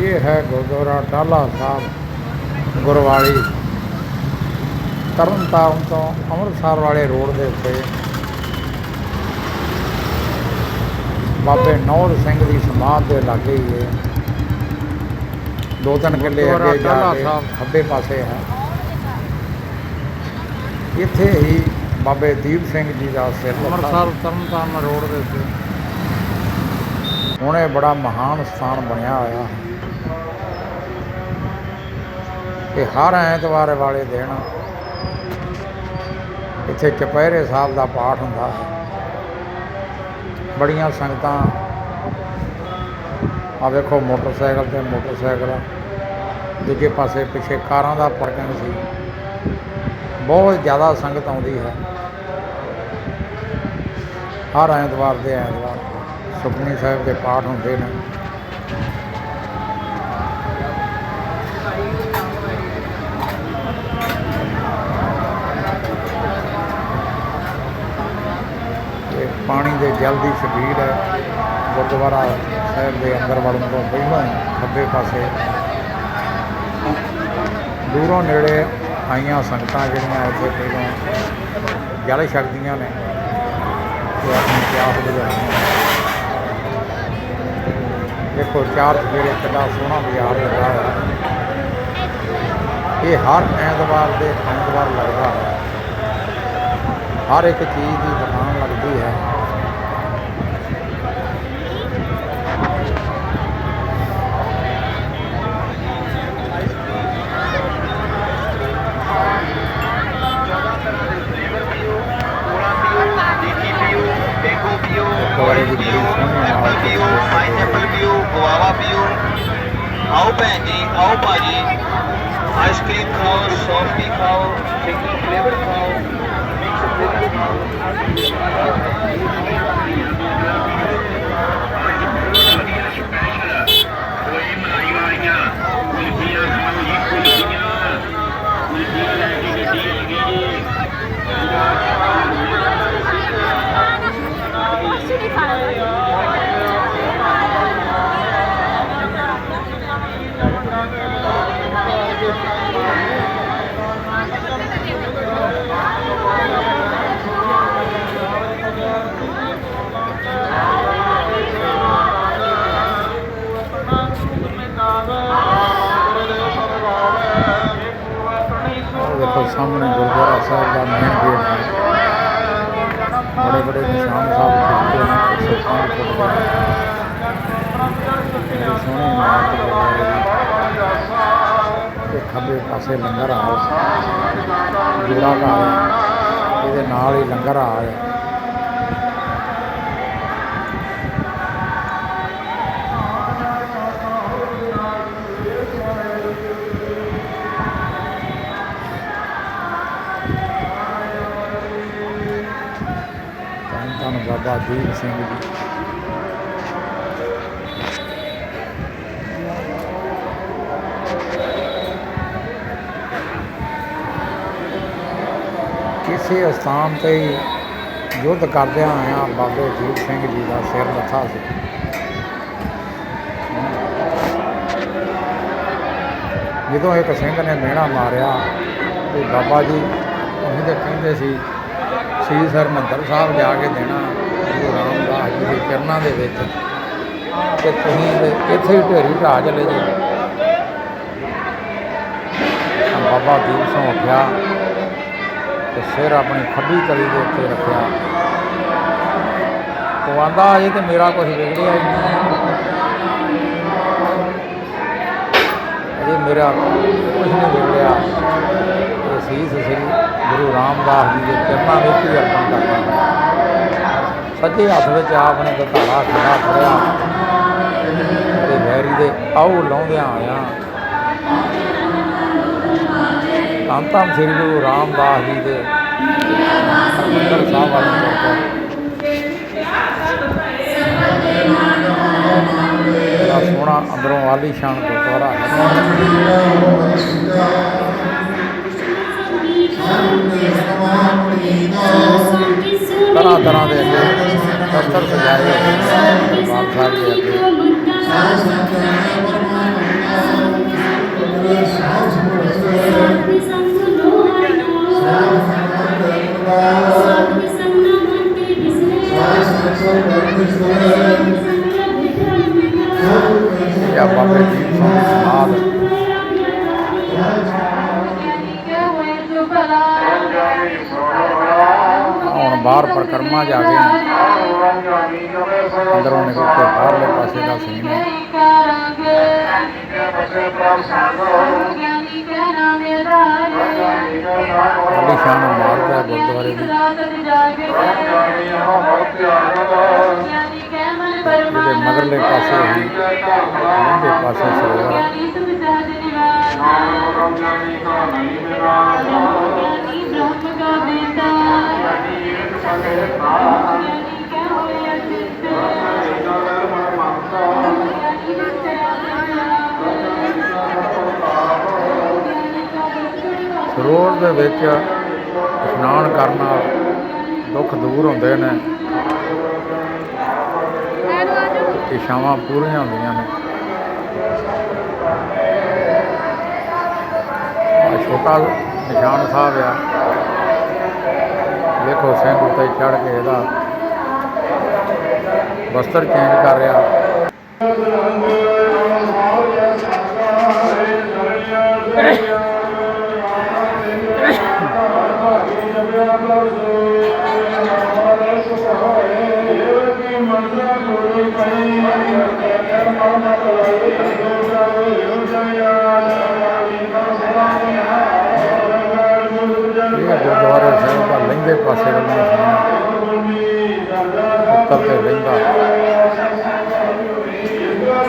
ਇਹ ਹੈ ਗੁਰਦੁਆਰਾ ਟਾਲਾ ਸਾਹਿਬ ਗੁਰਵਾਲੀ ਤਰਨਤਾਰਨ ਤੋਂ ਅੰਮ੍ਰਿਤਸਰ ਵਾਲੇ ਰੋਡ ਦੇ ਉੱਤੇ ਬਾਬੇ ਨੌਰ ਸਿੰਘ ਦੀ ਸਮਾਧ ਦੇ ਲਾਗੇ ਹੀ ਹੈ ਦੋ ਤਿੰਨ ਕਿੱਲੇ ਅੱਗੇ ਜਾ ਕੇ ਸਾਹਿਬ। ਖੱਬੇ ਪਾਸੇ ਹੈ ਇੱਥੇ ਹੀ ਬਾਬੇ ਦੀਪ ਸਿੰਘ ਜੀ ਦਾ ਸਿਰ। ਅੰਮ੍ਰਿਤਸਰ ਤਰਨਤਾਰਨ ਰੋਡ ਦੇ ਉੱਤੇ ਹੁਣ ਇਹ ਬੜਾ ਮਹਾਨ ਸਥਾਨ ਬਣਿਆ ਹੋਇਆ ਹੈ ਕਿ ਹਰ ਐਤਵਾਰ ਵਾਲੇ ਦਿਨ ਇੱਥੇ ਚਪਹਿਰੇ ਸਾਹਿਬ ਦਾ ਪਾਠ ਹੁੰਦਾ ਹੈ। ਬੜੀਆਂ ਸੰਗਤਾਂ ਆ ਵੇਖੋ ਮੋਟਰਸਾਈਕਲ ਤੇ ਮੋਟਰਸਾਈਕਲ, ਦੂਜੇ ਪਾਸੇ ਪਿੱਛੇ ਕਾਰਾਂ ਦਾ ਪਾਰਕਿੰਗ ਸੀ। ਬਹੁਤ ਜ਼ਿਆਦਾ ਸੰਗਤ ਆਉਂਦੀ ਹੈ। ਹਰ ਐਤਵਾਰ ਦੇ ਐਤਵਾਰ ਸੁਖਮਨੀ ਸਾਹਿਬ ਦੇ ਪਾਠ ਹੁੰਦੇ ਨੇ ਤੇ ਪਾਣੀ ਦੇ ਜਲ ਦੀ ਛਬੀਲ ਹੈ। ਗੁਰਦੁਆਰਾ ਸਾਹਿਬ ਦੇ ਅੰਦਰ ਵੜਨ ਤੋਂ ਪਹਿਲਾਂ ਹੀ ਖੱਬੇ ਪਾਸੇ ਦੂਰੋਂ ਨੇੜੇ ਆਈਆਂ ਸੰਗਤਾਂ ਜਿਹੜੀਆਂ ਇੱਥੇ ਪਹਿਲਾਂ ਜਲ ਛਕਦੀਆਂ ਨੇ ਤੇ ਆਪਣੀ ਪਿਆਸ ਬੁਝਾਉਂਦੀਆਂ ਦੇਖੋ, ਚਾਰ ਜਿਹੜੇ ਕਿੰਨਾ ਸੋਹਣਾ ਬਾਜ਼ਾਰ ਲੱਗਾ ਹੋਇਆ। ਹੈ। ਇਹ ਹਰ ਐਤਵਾਰ ਦੇ ਐਤਵਾਰ ਲੱਗਦਾ ਹੈ। ਹਰ ਇੱਕ ਚੀਜ਼ ਦੀ ਦੁਕਾਨ ਲੱਗਦੀ ਹੈ। ਆਈਸਕ੍ਰੀਮ ਖਾਓ ਸੌਫਟੀ ਖਾਓ ਸਿੰਗਲ ਫਲੇਵਰ ਖਾਓ ਮਿਕਸ ਫਲੇਵਰ ਖਾਓ। ਕੋਈ ਮਲਾਈ ਸਾਹਮਣੇ ਗੁਰਦੁਆਰਾ ਸਾਹਿਬ ਦਾ ਮੇਨ ਗੇਟ ਹੈ। ਬੜੇ ਬੜੇ ਨਿਸ਼ਾਨ ਸਾਹਿਬ ਖਿੱਚਦੇ ਨੇ, ਸਰਕਾਰ ਫੁੱਟ ਦੇ ਬੜੀ ਗੁਰਦੁਆਰੇ ਦੀ ਤੇ ਖੱਬੇ ਪਾਸੇ ਲੰਗਰ ਹਾਲ ਜੋੜਾ ਘਰ ਇਹਦੇ ਨਾਲ ਹੀ ਲੰਗਰ ਹਾਲ ਹੈ। ਧੰਨ ਸਿੰਘ ਜੀ। ਕਿਸੇ ਸਥਾਨ ਤੇ ਯੁੱਧ ਕਰਦਿਆਂ ਆਇਆ ਬਾਬੇ ਦੀਪ ਸਿੰਘ ਜੀ ਦਾ ਸਿਰ ਮੱਥਾ ਸੀ। ਜਦੋਂ ਇੱਕ ਸਿੰਘ ਨੇ ਮਿਹਣਾ ਮਾਰਿਆ ਤੇ ਬਾਬਾ ਜੀ ਉਹੀ ਤਾਂ ਕਹਿੰਦੇ ਸੀ ਸ੍ਰੀ ਹਰਿਮੰਦਰ ਸਾਹਿਬ ਜਾ ਕੇ ਦੇਣਾ। ਕਿਰਨਾਂ ਦੇ ਵਿੱਚ। ਤੇ ਤੁਸੀਂ ਤੇ ਇੱਥੇ ਹੀ ਢੇਰੀ ਢਾਹ ਚਲੇ ਜੇ ਬਾਬਾ ਦੀਪ ਸਿੰਘ ਉੱਠਿਆ ਤੇ ਸਿਰ ਆਪਣੀ ਖੱਬੀ ਕਲੀ ਦੇ ਉੱਤੇ ਰੱਖਿਆ। ਉਹ ਆਂਦਾ ਅਜੇ ਤੇ ਮੇਰਾ ਕੁਝ ਵਿਗੜਿਆ ਹੀ ਨਹੀਂ। ਅਜੇ ਮੇਰਾ ਕੁਝ ਨਹੀਂ ਵਿਗੜਿਆ। ਇਹ ਸੀਸ ਸ੍ਰੀ ਗੁਰੂ ਰਾਮਦਾਸ ਜੀ ਦੇ ਚਰਨਾਂ ਵਿੱਚ ਹੀ ਅਰਪਣ ਕਰਦਾ ਹਾਂ। ਸੱਜੇ ਹੱਥ ਵਿੱਚ ਆਪ ਨੇ ਦਤਾਰਾ ਖੜਾ ਫੜਿਆ ਤੇ ਵੈਰੀ ਦੇ ਆਉ ਲਾਉਂਦਿਆਂ ਆਇਆ। ਧੰਨ ਧੰਨ ਸ੍ਰੀ ਗੁਰੂ ਰਾਮਦਾਸ ਜੀ ਦੇ ਹਰਿਮੰਦਰ ਸਾਹਿਬ ਵਾਲੇ ਗੁਰਦੁਆਰੇ ਸੋਹਣਾ ਅੰਦਰੋਂ ਆਲੀਸ਼ਾਨ ਗੁਰਦੁਆਰਾ ਹੈ। ਤਰ੍ਹਾਂ ਤਰ੍ਹਾਂ ਦੇ ऊपर से जाएगा बाप साहब के या बाबे जी साध Yeah. ਬਾਹਰ ਪਰਕਰਮਾ ਜਾ ਕੇ ਅੰਦਰੋਂ ਨਿਕਲ ਕੇ ਬਾਹਰਲੇ ਪਾਸੇ ਦਾ ਸੀਨ ਹੈ। ਬੜੀ ਸ਼ਾਨ ਮਾਰਦਾ ਹੈ ਗੁਰਦੁਆਰੇ ਦੀ। ਇਹਦੇ ਮਗਰਲੇ ਪਾਸੇ ਹੀ ਲੰਘੇ ਪਾਸੇ ਸਰੋਵਰ ਸਰੋਵਰ ਦੇ ਵਿੱਚ ਇਸ਼ਨਾਨ ਕਰਨ ਨਾਲ ਦੁੱਖ ਦੂਰ ਹੁੰਦੇ ਨੇ ਇਛਾਵਾਂ ਪੂਰੀਆਂ ਹੁੰਦੀਆਂ ਨੇ। ਛੋਟਾ ਨਿਸ਼ਾਨ ਸਾਹਿਬ ਆ। ਵੇਖੋ ਸਿੰਘ ਉੱਤੇ ਚੜ ਕੇ ਇਹਦਾ ਵਸਤਰ ਚੇਂਜ ਕਰ ਰਿਹਾ।